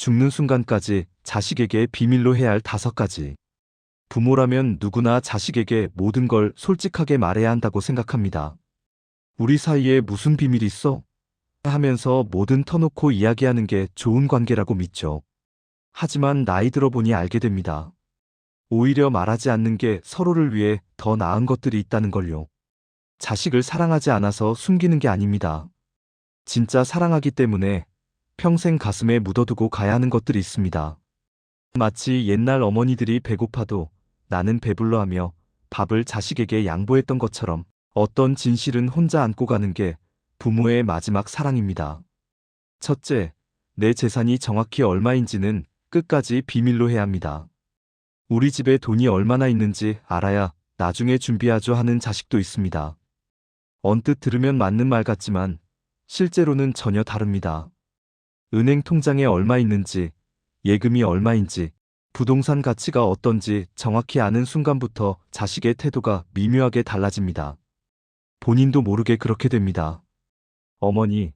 죽는 순간까지 자식에게 비밀로 해야 할 다섯 가지. 부모라면 누구나 자식에게 모든 걸 솔직하게 말해야 한다고 생각합니다. 우리 사이에 무슨 비밀이 있어? 하면서 뭐든 터놓고 이야기하는 게 좋은 관계라고 믿죠. 하지만 나이 들어보니 알게 됩니다. 오히려 말하지 않는 게 서로를 위해 더 나은 것들이 있다는 걸요. 자식을 사랑하지 않아서 숨기는 게 아닙니다. 진짜 사랑하기 때문에 평생 가슴에 묻어두고 가야 하는 것들이 있습니다. 마치 옛날 어머니들이 배고파도 나는 배불러 하며 밥을 자식에게 양보했던 것처럼 어떤 진실은 혼자 안고 가는 게 부모의 마지막 사랑입니다. 첫째, 내 재산이 정확히 얼마인지는 끝까지 비밀로 해야 합니다. 우리 집에 돈이 얼마나 있는지 알아야 나중에 준비하죠 하는 자식도 있습니다. 언뜻 들으면 맞는 말 같지만 실제로는 전혀 다릅니다. 은행 통장에 얼마 있는지, 예금이 얼마인지, 부동산 가치가 어떤지 정확히 아는 순간부터 자식의 태도가 미묘하게 달라집니다. 본인도 모르게 그렇게 됩니다. 어머니,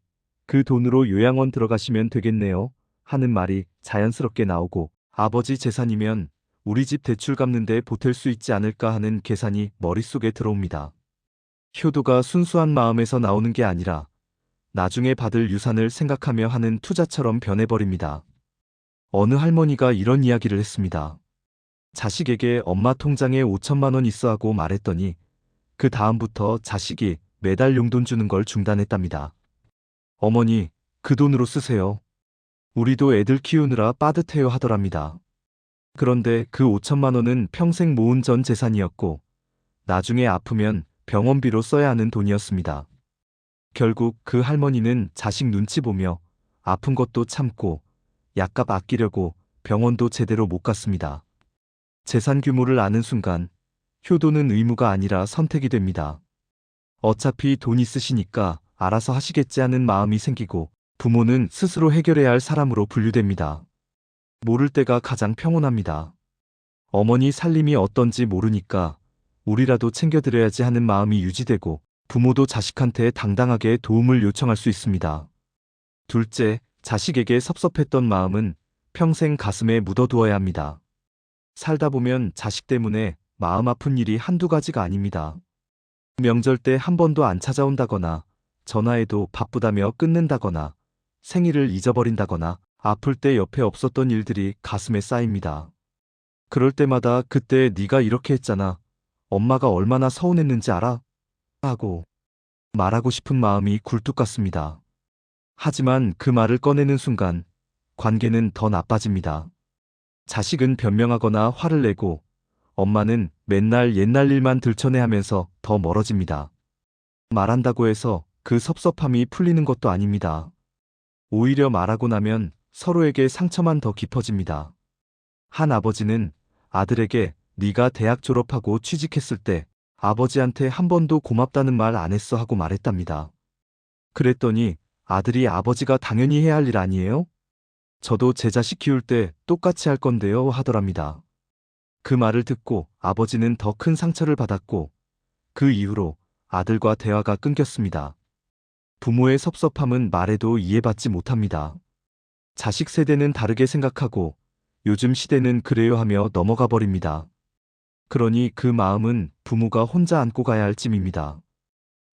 그 돈으로 요양원 들어가시면 되겠네요. 하는 말이 자연스럽게 나오고 아버지 재산이면 우리 집 대출 갚는데 보탤 수 있지 않을까 하는 계산이 머릿속에 들어옵니다. 효도가 순수한 마음에서 나오는 게 아니라 나중에 받을 유산을 생각하며 하는 투자처럼 변해버립니다. 어느 할머니가 이런 이야기를 했습니다. 자식에게 엄마 통장에 5천만 원 있어 하고 말했더니 그 다음부터 자식이 매달 용돈 주는 걸 중단했답니다. 어머니, 그 돈으로 쓰세요. 우리도 애들 키우느라 빠듯해요 하더랍니다. 그런데 그 5천만 원은 평생 모은 전 재산이었고 나중에 아프면 병원비로 써야 하는 돈이었습니다. 결국 그 할머니는 자식 눈치 보며 아픈 것도 참고 약값 아끼려고 병원도 제대로 못 갔습니다. 재산 규모를 아는 순간 효도는 의무가 아니라 선택이 됩니다. 어차피 돈 있으시니까 알아서 하시겠지 하는 마음이 생기고 부모는 스스로 해결해야 할 사람으로 분류됩니다. 모를 때가 가장 평온합니다. 어머니 살림이 어떤지 모르니까 우리라도 챙겨드려야지 하는 마음이 유지되고 부모도 자식한테 당당하게 도움을 요청할 수 있습니다. 둘째, 자식에게 섭섭했던 마음은 평생 가슴에 묻어두어야 합니다. 살다 보면 자식 때문에 마음 아픈 일이 한두 가지가 아닙니다. 명절 때 한 번도 안 찾아온다거나 전화해도 바쁘다며 끊는다거나 생일을 잊어버린다거나 아플 때 옆에 없었던 일들이 가슴에 쌓입니다. 그럴 때마다 그때 네가 이렇게 했잖아. 엄마가 얼마나 서운했는지 알아? 하고 말하고 싶은 마음이 굴뚝 같습니다. 하지만 그 말을 꺼내는 순간 관계는 더 나빠집니다. 자식은 변명하거나 화를 내고 엄마는 맨날 옛날 일만 들춰내 하면서 더 멀어집니다. 말한다고 해서 그 섭섭함이 풀리는 것도 아닙니다. 오히려 말하고 나면 서로에게 상처만 더 깊어집니다. 한 아버지는 아들에게 네가 대학 졸업하고 취직했을 때 아버지한테 한 번도 고맙다는 말 안 했어 하고 말했답니다. 그랬더니 아들이 아버지가 당연히 해야 할 일 아니에요? 저도 제 자식 키울 때 똑같이 할 건데요 하더랍니다. 그 말을 듣고 아버지는 더 큰 상처를 받았고 그 이후로 아들과 대화가 끊겼습니다. 부모의 섭섭함은 말해도 이해받지 못합니다. 자식 세대는 다르게 생각하고 요즘 시대는 그래요 하며 넘어가 버립니다. 그러니 그 마음은 부모가 혼자 안고 가야 할 짐입니다.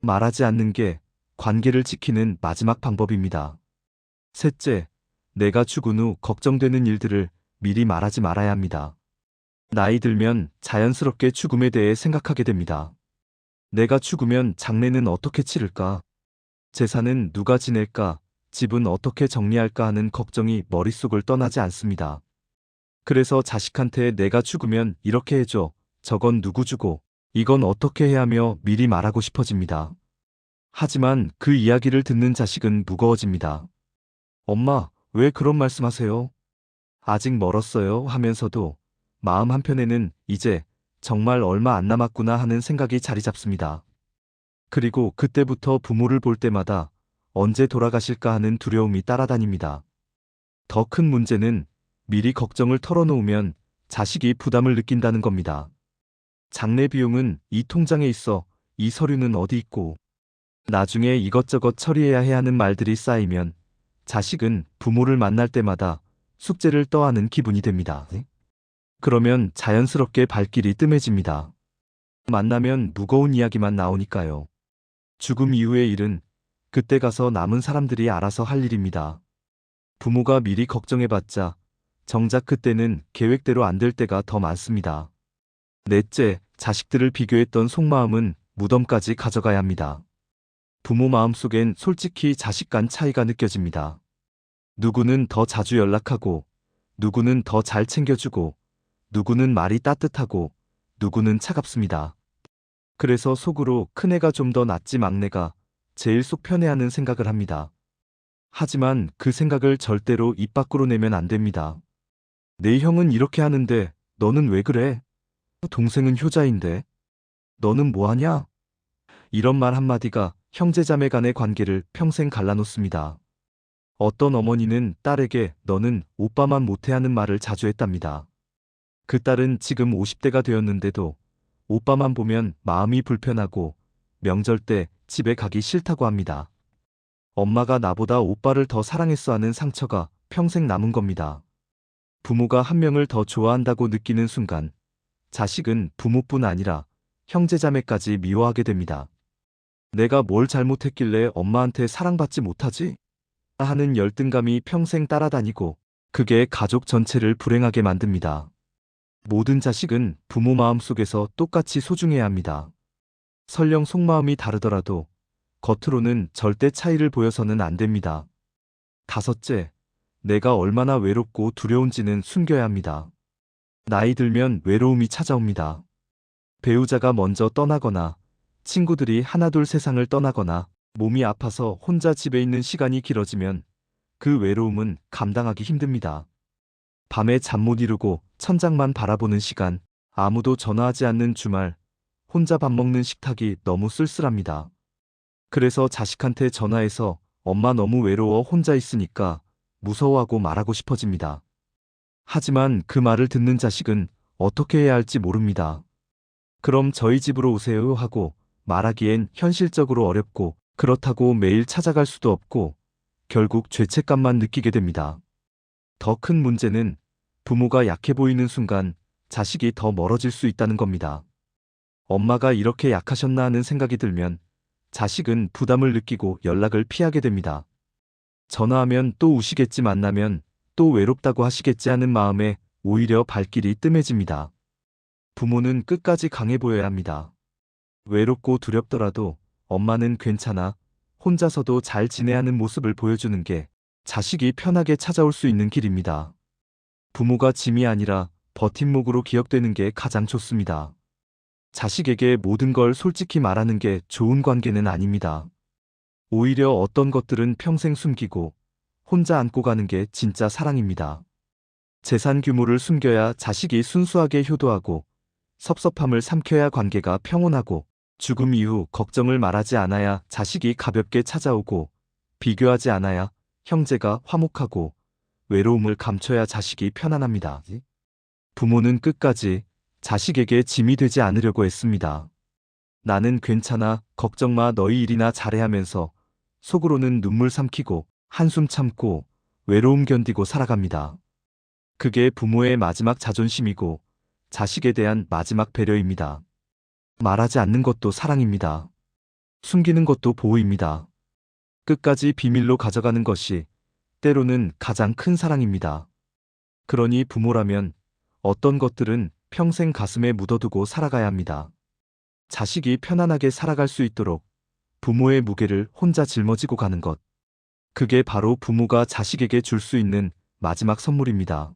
말하지 않는 게 관계를 지키는 마지막 방법입니다. 셋째, 내가 죽은 후 걱정되는 일들을 미리 말하지 말아야 합니다. 나이 들면 자연스럽게 죽음에 대해 생각하게 됩니다. 내가 죽으면 장례는 어떻게 치를까? 재산은 누가 지낼까? 집은 어떻게 정리할까 하는 걱정이 머릿속을 떠나지 않습니다. 그래서 자식한테 내가 죽으면 이렇게 해줘. 저건 누구 주고, 이건 어떻게 해야 하며 미리 말하고 싶어집니다. 하지만 그 이야기를 듣는 자식은 무거워집니다. 엄마, 왜 그런 말씀 하세요? 아직 멀었어요 하면서도 마음 한편에는 이제 정말 얼마 안 남았구나 하는 생각이 자리 잡습니다. 그리고 그때부터 부모를 볼 때마다 언제 돌아가실까 하는 두려움이 따라다닙니다. 더 큰 문제는 미리 걱정을 털어놓으면 자식이 부담을 느낀다는 겁니다. 장례 비용은 이 통장에 있어 이 서류는 어디 있고 나중에 이것저것 처리해야 해 하는 말들이 쌓이면 자식은 부모를 만날 때마다 숙제를 떠안은 기분이 됩니다. 그러면 자연스럽게 발길이 뜸해집니다. 만나면 무거운 이야기만 나오니까요. 죽음 이후의 일은 그때 가서 남은 사람들이 알아서 할 일입니다. 부모가 미리 걱정해봤자 정작 그때는 계획대로 안 될 때가 더 많습니다. 넷째, 자식들을 비교했던 속마음은 무덤까지 가져가야 합니다. 부모 마음속엔 솔직히 자식 간 차이가 느껴집니다. 누구는 더 자주 연락하고, 누구는 더 잘 챙겨주고, 누구는 말이 따뜻하고, 누구는 차갑습니다. 그래서 속으로 큰애가 좀 더 낫지 막내가 제일 속 편해하는 생각을 합니다. 하지만 그 생각을 절대로 입 밖으로 내면 안 됩니다. 내 형은 이렇게 하는데 너는 왜 그래? 동생은 효자인데 너는 뭐하냐? 이런 말 한마디가 형제자매 간의 관계를 평생 갈라놓습니다. 어떤 어머니는 딸에게 너는 오빠만 못해 하는 말을 자주 했답니다. 그 딸은 지금 50대가 되었는데도 오빠만 보면 마음이 불편하고 명절 때 집에 가기 싫다고 합니다. 엄마가 나보다 오빠를 더 사랑했어 하는 상처가 평생 남은 겁니다. 부모가 한 명을 더 좋아한다고 느끼는 순간 자식은 부모뿐 아니라 형제자매까지 미워하게 됩니다. 내가 뭘 잘못했길래 엄마한테 사랑받지 못하지? 하는 열등감이 평생 따라다니고 그게 가족 전체를 불행하게 만듭니다. 모든 자식은 부모 마음 속에서 똑같이 소중해야 합니다. 설령 속마음이 다르더라도 겉으로는 절대 차이를 보여서는 안 됩니다. 다섯째, 내가 얼마나 외롭고 두려운지는 숨겨야 합니다. 나이 들면 외로움이 찾아옵니다. 배우자가 먼저 떠나거나 친구들이 하나둘 세상을 떠나거나 몸이 아파서 혼자 집에 있는 시간이 길어지면 그 외로움은 감당하기 힘듭니다. 밤에 잠 못 이루고 천장만 바라보는 시간, 아무도 전화하지 않는 주말, 혼자 밥 먹는 식탁이 너무 쓸쓸합니다. 그래서 자식한테 전화해서 엄마 너무 외로워 혼자 있으니까 무서워하고 말하고 싶어집니다. 하지만 그 말을 듣는 자식은 어떻게 해야 할지 모릅니다. 그럼 저희 집으로 오세요 하고 말하기엔 현실적으로 어렵고 그렇다고 매일 찾아갈 수도 없고 결국 죄책감만 느끼게 됩니다. 더 큰 문제는 부모가 약해 보이는 순간 자식이 더 멀어질 수 있다는 겁니다. 엄마가 이렇게 약하셨나 하는 생각이 들면 자식은 부담을 느끼고 연락을 피하게 됩니다. 전화하면 또 우시겠지 만나면 또 외롭다고 하시겠지 하는 마음에 오히려 발길이 뜸해집니다. 부모는 끝까지 강해 보여야 합니다. 외롭고 두렵더라도 엄마는 괜찮아 혼자서도 잘 지내 하는 모습을 보여주는 게 자식이 편하게 찾아올 수 있는 길입니다. 부모가 짐이 아니라 버팀목으로 기억되는 게 가장 좋습니다. 자식에게 모든 걸 솔직히 말하는 게 좋은 관계는 아닙니다. 오히려 어떤 것들은 평생 숨기고 혼자 안고 가는 게 진짜 사랑입니다. 재산 규모를 숨겨야 자식이 순수하게 효도하고 섭섭함을 삼켜야 관계가 평온하고 죽음 이후 걱정을 말하지 않아야 자식이 가볍게 찾아오고 비교하지 않아야 형제가 화목하고 외로움을 감춰야 자식이 편안합니다. 부모는 끝까지 자식에게 짐이 되지 않으려고 했습니다. 나는 괜찮아, 걱정 마, 너희 일이나 잘해 하면서 속으로는 눈물 삼키고 한숨 참고 외로움 견디고 살아갑니다. 그게 부모의 마지막 자존심이고 자식에 대한 마지막 배려입니다. 말하지 않는 것도 사랑입니다. 숨기는 것도 보호입니다. 끝까지 비밀로 가져가는 것이 때로는 가장 큰 사랑입니다. 그러니 부모라면 어떤 것들은 평생 가슴에 묻어두고 살아가야 합니다. 자식이 편안하게 살아갈 수 있도록 부모의 무게를 혼자 짊어지고 가는 것. 그게 바로 부모가 자식에게 줄 수 있는 마지막 선물입니다.